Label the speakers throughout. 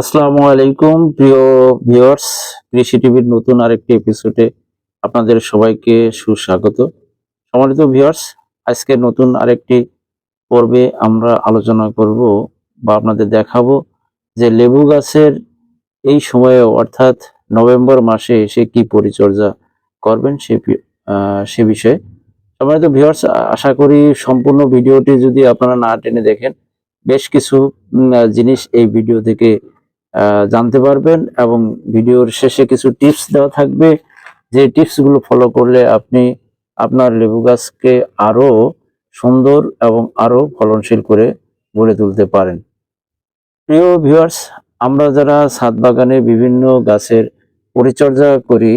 Speaker 1: আসসালামু আলাইকুম, প্রিয় ভিউয়ার্স, কৃষি টিভির নতুন আরেকটি এপিসোডে আপনাদের সবাইকে সুস্বাগত। সম্মানিত ভিউয়ার্স, আজকে নতুন আরেকটি পর্বে আমরা আলোচনা করব বা আপনাদের দেখাবো যে লেবু গাছের এই সময়ে, অর্থাৎ নভেম্বর মাসে এসে কি পরিচর্যা করবেন সে সে বিষয়ে। সম্মানিত ভিউয়ার্স, আশা করি সম্পূর্ণ ভিডিওটি যদি আপনারা না টেনে দেখেন, বেশ কিছু জিনিস এই ভিডিও থেকে জানতে পারবেন এবং ভিডিওর শেষে কিছু টিপস দেওয়া থাকবে। যে টিপসগুলো ফলো করলে আপনি আপনার লেবু গাছকে আরও সুন্দর এবং আরও ফলনশীল করে গড়ে তুলতে পারেন। প্রিয় ভিউয়ার্স আমরা যারা ছাদ বাগানে বিভিন্ন গাছের পরিচর্যা করি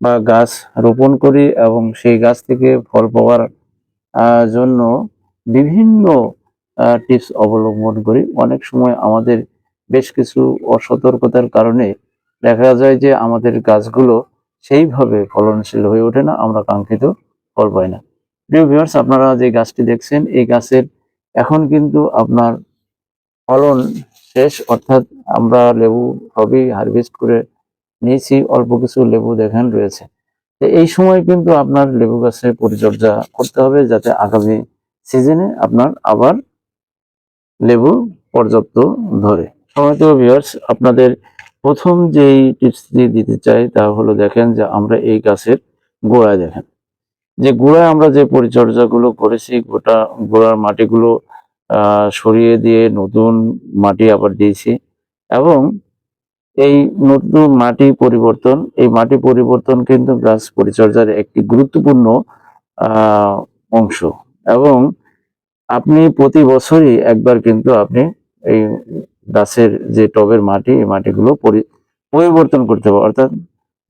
Speaker 1: বা গাছ রোপণ করি এবং সেই গাছ থেকে ফল পাওয়ার জন্য বিভিন্ন টিপস অবলম্বন করি, অনেক সময় আমাদের বেশ কিছু অসতর্কতার কারণে দেখা যায় যে আমাদের গাছগুলো সেইভাবে ফলনশীল হয়ে ওঠে না, আমরা কাঙ্ক্ষিত ফল পাই না। প্রিয় ভিউয়ার্স আপনারা যে গাছটি দেখছেন, এই গাছের এখন কিন্তু আপনার ফলন শেষ, অর্থাৎ আমরা লেবু সবই হারভেস্ট করে নিয়েছি, অল্প কিছু লেবু দেখেন রয়েছে। এই সময় কিন্তু আপনার লেবু গাছের পরিচর্যা করতে হবে যাতে আগামী সিজনে আপনার আবার লেবু পর্যাপ্ত ধরে। সময়ত ভিউয়ার্স আপনাদের প্রথম যেই টিপসটি দিতে চাই তা হলো দেখেন যে আমরা এই গাছের গোড়ায় দেখেন। যে গোড়ায় আমরা যে পরিচর্যাগুলো করেছি, গোটা গোড়ার মাটিগুলো সরিয়ে দিয়ে নতুন মাটি আবার দিয়েছি এবং এই নতুন মাটি পরিবর্তন, এই মাটি পরিবর্তন কিন্তু গাছ পরিচর্যার একটি গুরুত্বপূর্ণ অংশ এবং আপনি প্রতি বছরই একবার কিন্তু আপনি এই গাছের যে টবের মাটি, এই মাটিগুলো পরিবর্তন করতে হবে। অর্থাৎ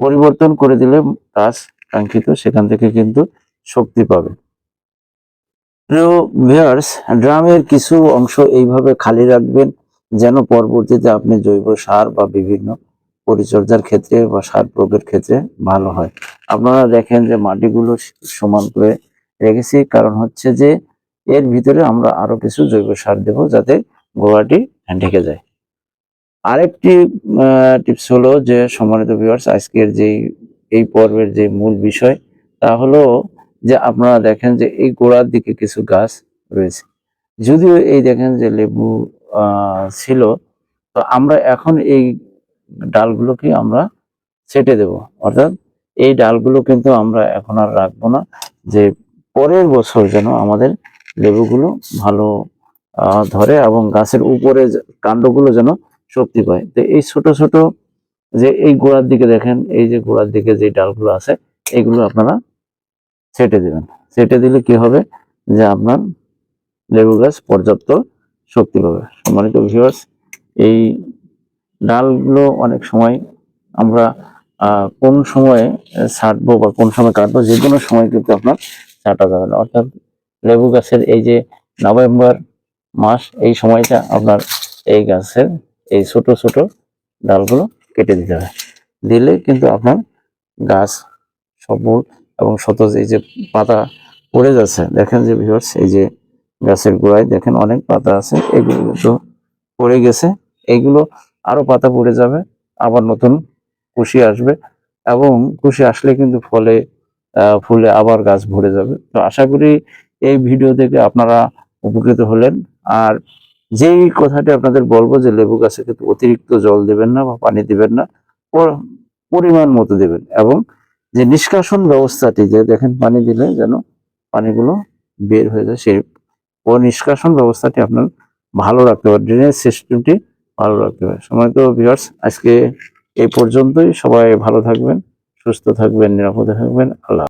Speaker 1: পরিবর্তন করে দিলে গাছ কাঙ্ক্ষিত, সেখান থেকে কিন্তু শক্তি পাবে। ড্রামের কিছু অংশ এইভাবে খালি রাখবেন, যেন পরবর্তীতে আপনি জৈব সার বা বিভিন্ন পরিচর্যার ক্ষেত্রে বা সার প্রয়োগের ক্ষেত্রে ভালো হয়। আপনারা দেখেন যে মাটিগুলো সমান করে রেখেছি। কারণ হচ্ছে যে, এর ভিতরে আমরা আরও কিছু জৈব সার দেব যাতে গোড়াটি ঢেকে যায়। আরেকটি টিপস হলো যে, সম্মানিত ভিউয়ার্স আজকের যে এই পর্বের যে মূল বিষয় তা হলো যে, আপনারা দেখেন যে, এই গোড়ার দিকে কিছু গাছ রয়েছে। যদিও এই দেখেন যে, লেবু ছিল, তো আমরা এখন এই ডালগুলোকে আমরা ছেটে দেব। অর্থাৎ এই ডালগুলো কিন্তু আমরা এখন আর রাখব না, যে পরের বছর যেন আমাদের লেবুগুলো ভালো ধরে এবং গাছের উপরে কাণ্ডগুলো যেন শক্তি পায় তো এই ছোট ছোট যে এই গোড়ার দিকে দেখেন, এই যে গোড়ার দিকে যে ডালগুলো আছে, এগুলো আপনারা ছেটে দিবেন। ছেটে দিলে কি হবে? যে আপনার লেবু গাছ পর্যাপ্ত শক্তি পাবে। সম্মানিত ভিউয়ার্স এই ডালগুলো অনেক সময় আমরা কোন সময়ে ছাটবো বা কোন সময় কাটবো, যে কোনো সময় কিন্তু আপনার ছাটা যাবে না। অর্থাৎ লেবু গাছের এই যে নভেম্বর মাস এই সময়টা আপনার এই গাছের এই ছোট ছোট ডালগুলো কেটে দিতে হবে দিলে কিন্তু আপনার গাছ সবল এবং সতেজ এই যে পাতা পড়ে যাচ্ছে, দেখেন যে ভিউয়ার্স এই যে গাছের গোড়ায় দেখেন অনেক পাতা আছে, এগুলো তো পড়ে গেছে। এইগুলো আরও পাতা পড়ে যাবে, আবার নতুন কুশি আসবে এবং কুশি আসলে কিন্তু ফলে ফুলে আবার গাছ ভরে যাবে। তো আশা করি এই ভিডিও থেকে আপনারা উপকৃত হলেন। আর যেই কথাটি আপনাদের বলব যে লেবু গাছে কিন্তু অতিরিক্ত জল দেবেন না বা পানি দিবেন না পরিমাণ মতো দেবেন এবং যে নিষ্কাশন ব্যবস্থাটি যে দেখেন পানি দিলে যেন পানিগুলো বের হয়ে যায়, সেই ও নিষ্কাশন ব্যবস্থাটি আপনার ভালো রাখতে হবে ড্রেনেজ সিস্টেমটি ভালো রাখতে হবে। সময় তো ভিউয়ার্স আজকে এই পর্যন্তই। সবাই ভালো থাকবেন, সুস্থ থাকবেন, নিরাপদে থাকবেন। আল্লাহ